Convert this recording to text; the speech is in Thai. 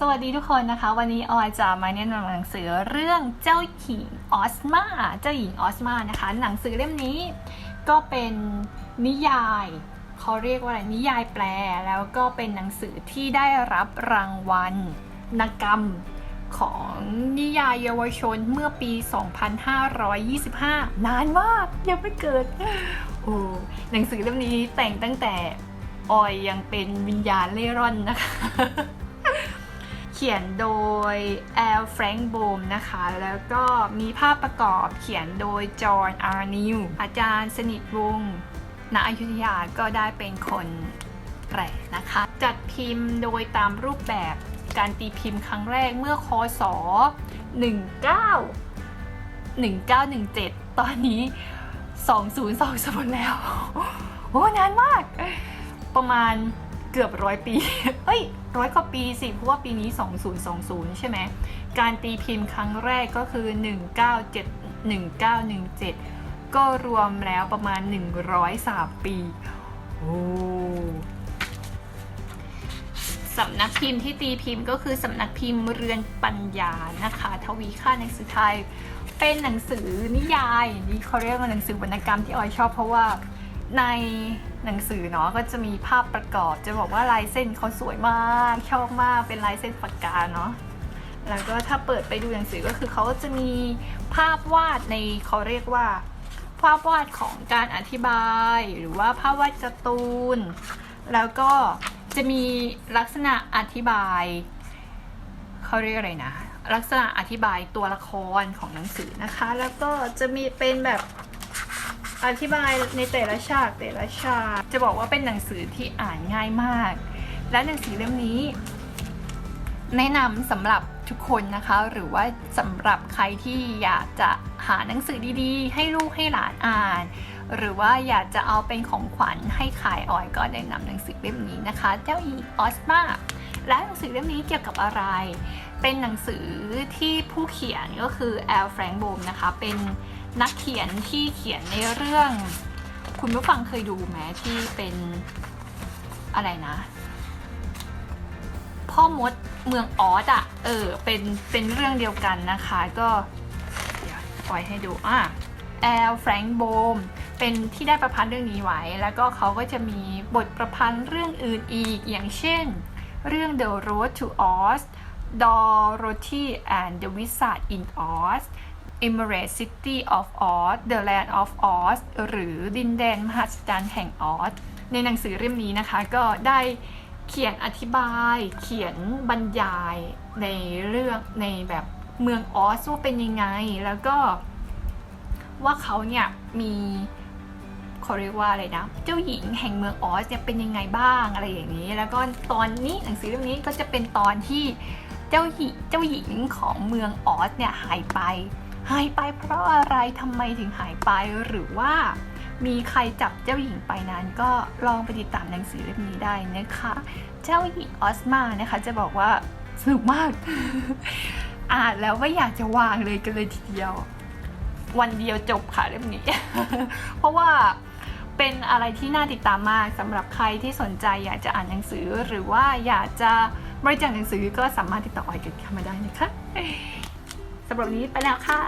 สวัสดีทุกคนนะคะ วันนี้ออยจะมาแนะนำหนังสือเรื่องเจ้าหญิงออสมาเจ้าหญิงออสมานะคะ หนังสือเล่มนี้ก็เป็นนิยายเขาเรียกว่าอะไรนิยายแปลแล้วก็เป็นหนังสือที่ได้รับรางวัลนกรรมของนิยายเยาวชนเมื่อปี 2525 นานมากยังไม่เกิดโอ้หนังสือเล่มนี้แต่งตั้งแต่ออยยังเป็นวิญญาณเล่ร่อนนะคะ เขียนโดยแอลแฟรงค์โบมนะคะ แล้วก็มีภาพประกอบเขียนโดยจอห์นอาร์นิวอาจารย์สนิทวงศ์ณอยุธยาก็ได้เป็นคนแปลนะคะ จัดพิมพ์โดยตามรูปแบบการตีพิมพ์ครั้งแรกเมื่อคศ 19 1917 ตอนนี้ 2020แล้ว โอ้นานมาก ประมาณ เกือบร้อยปี เอ้ยร้อยกว่าปีสิเพราะว่าปีนี้ 2020 ใช่ไหม การตีพิมพ์ครั้งแรกก็คือ 197 1917 ก็รวมแล้วประมาณ 103 ปี โอ้สำนักพิมพ์ที่ตีพิมพ์ก็คือสำนักพิมพ์เรือนปัญญานะคะ ทวีค่าหนังสือไทย เป็นหนังสือนิยายนี่เขาเรียกว่าหนังสือวรรณกรรมที่ออยชอบเพราะว่า ในหนังสือเนาะก็จะมีภาพประกอบ จะบอกว่าลายเส้นเขาสวยมากชอบมากเป็นลายเส้นปากกาเนาะแล้วก็ถ้าเปิดไปดูหนังสือก็คือเขาก็จะมีภาพวาดในเขาเรียกว่า ภาพวาดของการอธิบาย หรือว่าภาพวาดการ์ตูน แล้วก็จะมีลักษณะอธิบายเขาเรียกอะไรนะ ลักษณะอธิบายตัวละครของหนังสือนะคะ แล้วก็จะมีเป็นแบบ อธิบายในแต่ละฉากแต่ละฉากจะบอกว่าเป็นหนังสือที่อ่านง่ายมาก และหนังสือเล่มนี้ แนะนำสำหรับทุกคนนะคะ หรือว่าสำหรับใครที่อยากจะหาหนังสือดีๆ ให้ลูกให้หลานอ่าน หรือว่าอยากจะเอาเป็นของขวัญให้ขายออยก็แนะนำหนังสือเล่มนี้นะคะ เจ้าหญิงออสมาและหนังสือเล่มนี้เกี่ยวกับอะไร เป็นหนังสือที่ผู้เขียนก็คือแอลแฟรงโบมนะคะ เป็น นักเขียนที่เขียนในเรื่อง คุณผู้ฟังเคยดูไหมที่เป็นอะไรนะ พ่อมดเมืองออสอะเออเป็นเป็นเรื่องเดียวกันนะคะ ก็เดี๋ยวปล่อยให้ดูอะแอลแฟรงโบมเป็นที่ได้ประพันธ์เรื่องนี้ไว้ แล้วก็เขาก็จะมีบทประพันธ์เรื่องอื่นอีกอย่างเช่น เรื่อง The Road to Oz Dorothy and the Wizard in Oz Emerald City of Oz The Land of Oz หรือดินแดนมหัศจรรย์แห่งออสในหนังสือเล่มนี้นะคะก็ได้เขียนอธิบาย เขียนบรรยายในเรื่องในแบบเมืองออสว่าเป็นยังไง แล้วก็ว่าเขาเนี่ยมีเขาเรียกว่าอะไรนะ เจ้าหญิงแห่งเมืองออสเนี่ยเป็นยังไงบ้างอะไรอย่างนี้ แล้วก็ตอนนี้หนังสือเล่มนี้ก็จะเป็นตอนที่เจ้าหญิงเจ้าหญิงของเมืองออสเนี่ยหายไป หายไปเพราะอะไรทำไมถึงหายไปหรือว่ามีใครจับเจ้าหญิงไปนั้นก็ลองไปติดตามหนังสือเล่มนี้ได้นะคะ เจ้าหญิงออสมานะคะจะบอกว่าสนุกมาก อ่านแล้วไม่อยากจะวางเลยกันเลยทีเดียว วันเดียวจบค่ะเล่มนี้ เพราะว่าเป็นอะไรที่น่าติดตามมากสำหรับใครที่สนใจอยากจะอ่านหนังสือหรือว่าอยากจะบริจาคหนังสือก็สามารถติดต่อออยกันเข้ามาได้นะคะ สำหรับนี้ไปแล้วค่ะ